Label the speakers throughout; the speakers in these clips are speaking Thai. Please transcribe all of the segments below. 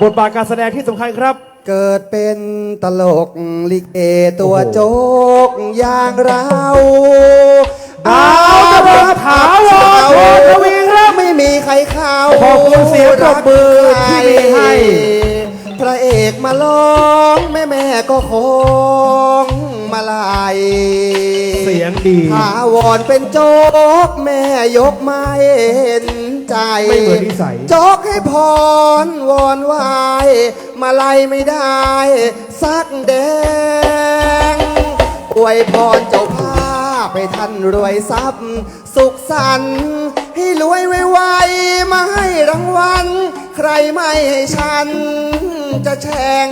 Speaker 1: บทบาทการแสดงที่สำคัญครับ
Speaker 2: เกิดเป็นตลกลิเกตัวโจกอย่างเรา
Speaker 1: ดาวตลกถาวรโชติทวีครับ
Speaker 2: ไม่มีใครเข้า
Speaker 1: ขอบคุณเสียงปรบมือที่มีให้
Speaker 2: พระเอกมาร้องแม่แม่ก็คงมาลาย
Speaker 1: เสียงดี
Speaker 2: ถาวรเป็นโจ๊กแม่ยกไม่เห็น ใจ
Speaker 1: ไม่เหมือนนิสัย
Speaker 2: โจ๊กให้พรวอนไหวายมาไล่ไม่ได้ สักแดง อวยพรเจ้าภาพให้ท่านรวยทรัพย์ สุขสันต์ให้รวยไวๆมาให้รางวัล ใครไม่ให้ฉัน จะแช่ง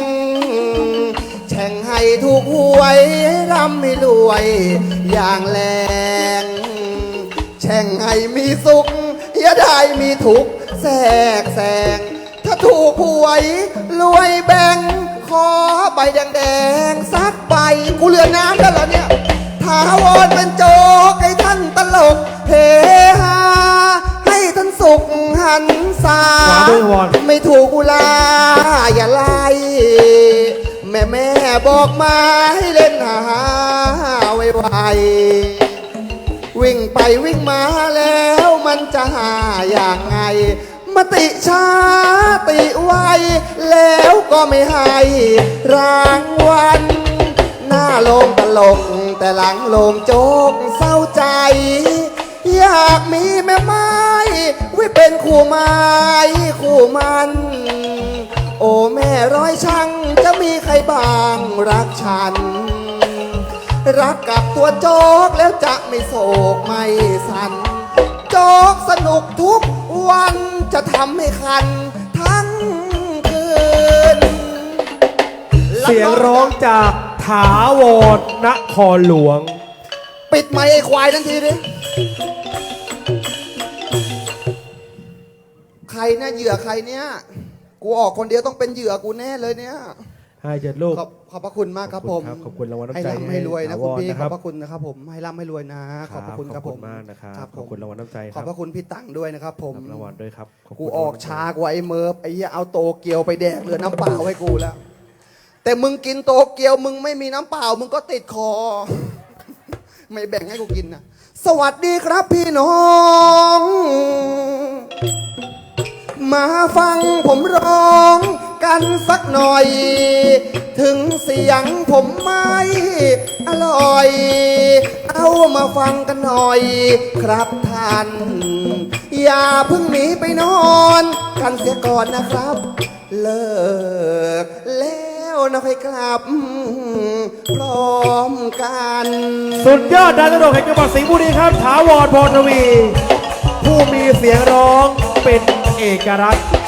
Speaker 2: แช่งให้ถูกหวยให้ร่ำให้รวย อย่างแรง แช่งให้มีสุข อย่าได้มีทุกแทรกแซงถ้าถูกหวยรวยแบ่งขอใบแดงๆสักใบกูเรือน้ำแล้วเหรอเนี่ยถาวรเป็นโจกให้ท่านตลกเฮฮาให้ท่านสุขหันษาไม่ถูกอุลาอย่าไล่แม่แม่บอกมาให้เล่นหาไวๆวิ่งไปวิ่งมาแล้ว มันจะหาอย่างไง มติชาติไวแล้วก็ไม่ให้รางวัล หน้าลงตลก แต่หลังลงโจกเศร้าใจ อยากมีแม่ไม้ ไว้เป็นคู่ไม้คู่มัน โอ้แม่ร้อยช่างจะมีใครบ้างรักฉันรักกับตัวโจกแล้วจะไม่โศกไม่สั่น โจ๊กสนุกทุกวันจะทำให้คันทั้งคืน
Speaker 1: เสียงร้องจากถาวรนครหลวง
Speaker 2: ปิดไมค์ไอ้ควายทันทีดิใครเนี่ยเหยื่อใครเนี่ย กูออกคนเดียวต้องเป็นเหยื่อกูแน่เลยเนี่ย
Speaker 1: ให้เจ็ดลูก
Speaker 2: ขอบขอบพระคุณมากครับผม
Speaker 1: ขอบคุณรางวัลน้ำ
Speaker 2: ให้
Speaker 1: ใจ
Speaker 2: ร่ำให้รวยนะ
Speaker 1: ให้
Speaker 2: คุณพี่
Speaker 1: ถาวรนะ
Speaker 2: ข
Speaker 1: ครั
Speaker 2: อบ บพระคุณนะครับผมให้ร่ำให้รวยนะ ขอบพระคุณครับผม
Speaker 1: มากนะครับ
Speaker 2: ครับ
Speaker 1: ขอบคุณรางวัลน้ำใจค
Speaker 2: ข
Speaker 1: รั
Speaker 2: อบบพระคุณพี่ตังด้วยนะครับผม
Speaker 1: รับรางวัลด้วยครับขบคุณ
Speaker 2: กูออกช้ากว่าไอ้เมิร์ฟไอ้เหี้ยเอาโตเกียวไปแดกเหลือน้ำเปล่าให้กูแล้ว แต่มึงกินโตเกียวมึงไม่มีน้ำเปล่า มึงก็ติดคอ ไม่แบ่งให้กูกินนะสวัสดีครับพี่น้อง มาฟังผมร้อง กันสักหน่อย ถึงเสียงผมไม่อร่อย เอามาฟังกันหน่อย ครับท่าน อย่าเพิ่งหนีไปนอน กันเสียก่อนนะครับ เลิกแล้วนะค่อยกลับ พร้อมกัน
Speaker 1: สุดยอดดาวตลกแห่งจังหวัดสิงห์บุรีครับถาวรพรทวี ผู้มีเสียงร้องเป็นเอกลักษณ์